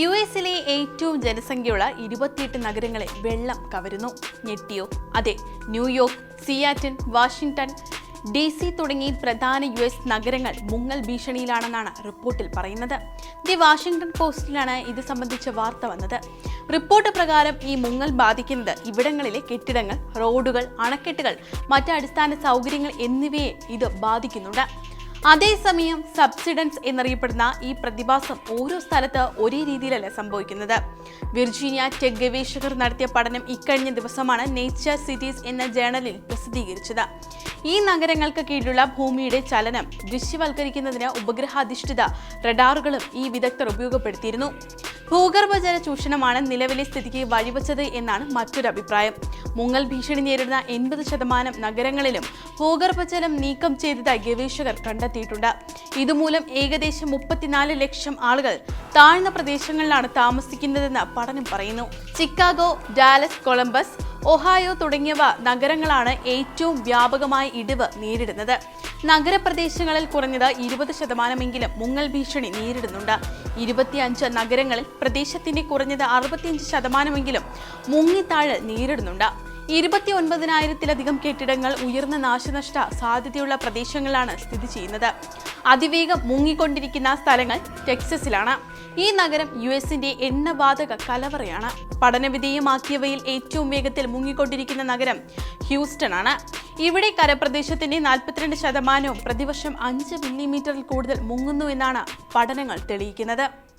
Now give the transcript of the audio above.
U എസിലെ ഏറ്റവും ജനസംഖ്യയുള്ള ഇരുപത്തിയെട്ട് നഗരങ്ങളെ വെള്ളം കവരുന്നു. ഞെട്ടിയോ? അതെ New York Seattle Washington D C തുടങ്ങി പ്രധാന യു എസ് നഗരങ്ങൾ മുങ്ങൽ ഭീഷണിയിലാണെന്നാണ് റിപ്പോർട്ടിൽ പറയുന്നത്. ദി വാഷിംഗ്ടൺ പോസ്റ്റിലാണ് ഇത് സംബന്ധിച്ച വാർത്ത വന്നത്. റിപ്പോർട്ട് പ്രകാരം ഈ മുങ്ങൽ ബാധിക്കുന്നത് ഇവിടങ്ങളിലെ കെട്ടിടങ്ങൾ റോഡുകൾ അണക്കെട്ടുകൾ മറ്റ് അടിസ്ഥാന സൗകര്യങ്ങൾ എന്നിവയെ ഇത് ബാധിക്കുന്നുണ്ട്. അതേസമയം സബ്സിഡൻസ് എന്നറിയപ്പെടുന്ന ഈ പ്രതിഭാസം ഓരോ സ്ഥലത്ത് ഒരേ രീതിയിലല്ല സംഭവിക്കുന്നത്. വിർജീനിയ ടെക് ഗവേഷകർ നടത്തിയ പഠനം ഇക്കഴിഞ്ഞ ദിവസമാണ് നേച്ചർ സിറ്റീസ് എന്ന ജേണലിൽ പ്രസിദ്ധീകരിച്ചത്. ഈ നഗരങ്ങൾക്ക് കീഴിലുള്ള ഭൂമിയുടെ ചലനം ദൃശ്യവൽക്കരിക്കുന്നതിന് ഉപഗ്രഹാധിഷ്ഠിത റഡാറുകളും ഈ വിദഗ്ധർ ഉപയോഗപ്പെടുത്തിയിരുന്നു. ഭൂഗർഭജല ചൂഷണമാണ് നിലവിലെ സ്ഥിതിക്ക് വഴിവെച്ചത് എന്നാണ് മറ്റൊരു അഭിപ്രായം മുങ്ങൽ ഭീഷണി നേരിടുന്ന എൺപത് ശതമാനം നഗരങ്ങളിലും ഭൂഗർഭജലം നീക്കം ചെയ്തതായി ഗവേഷകർ കണ്ടെത്തിയിട്ടുണ്ട്. ഇതുമൂലം ഏകദേശം മുപ്പത്തിനാല് ലക്ഷം ആളുകൾ താഴ്ന്ന പ്രദേശങ്ങളിലാണ് താമസിക്കുന്നതെന്ന് പഠനം പറയുന്നു. ചിക്കാഗോ ഡാലസ് കൊളംബസ് ഒഹായോ തുടങ്ങിയവ നഗരങ്ങളാണ് ഏറ്റവും വ്യാപകമായ ഇടിവ് നേരിടുന്നത്. നഗരപ്രദേശങ്ങളിൽ കുറഞ്ഞത് ഇരുപത് ശതമാനമെങ്കിലും മുങ്ങൽ ഭീഷണി നേരിടുന്നുണ്ട്. ഇരുപത്തിയഞ്ച് നഗരങ്ങളിൽ പ്രദേശത്തിന്റെ കുറഞ്ഞത് അറുപത്തിയഞ്ച് ശതമാനമെങ്കിലും മുങ്ങിത്താഴ് നേരിടുന്നുണ്ട്. ഇരുപത്തി ഒൻപതിനായിരത്തിലധികം കെട്ടിടങ്ങൾ ഉയർന്ന നാശനഷ്ട സാധ്യതയുള്ള പ്രദേശങ്ങളാണ് സ്ഥിതി ചെയ്യുന്നത്. അതിവേഗം മുങ്ങിക്കൊണ്ടിരിക്കുന്ന സ്ഥലങ്ങൾ ടെക്സസിലാണ്. ഈ നഗരം യു എസിന്റെ എണ്ണവാതക കലവറയാണ്. പഠനവിധേയമാക്കിയവയിൽ ഏറ്റവും വേഗത്തിൽ മുങ്ങിക്കൊണ്ടിരിക്കുന്ന നഗരം ഹ്യൂസ്റ്റൺ ആണ് ഇവിടെ കരപ്രദേശത്തിന്റെ നാൽപ്പത്തിരണ്ട് ശതമാനവും പ്രതിവർഷം അഞ്ച് മില്ലിമീറ്ററിൽ കൂടുതൽ മുങ്ങുന്നു എന്നാണ് പഠനങ്ങൾ തെളിയിക്കുന്നത്.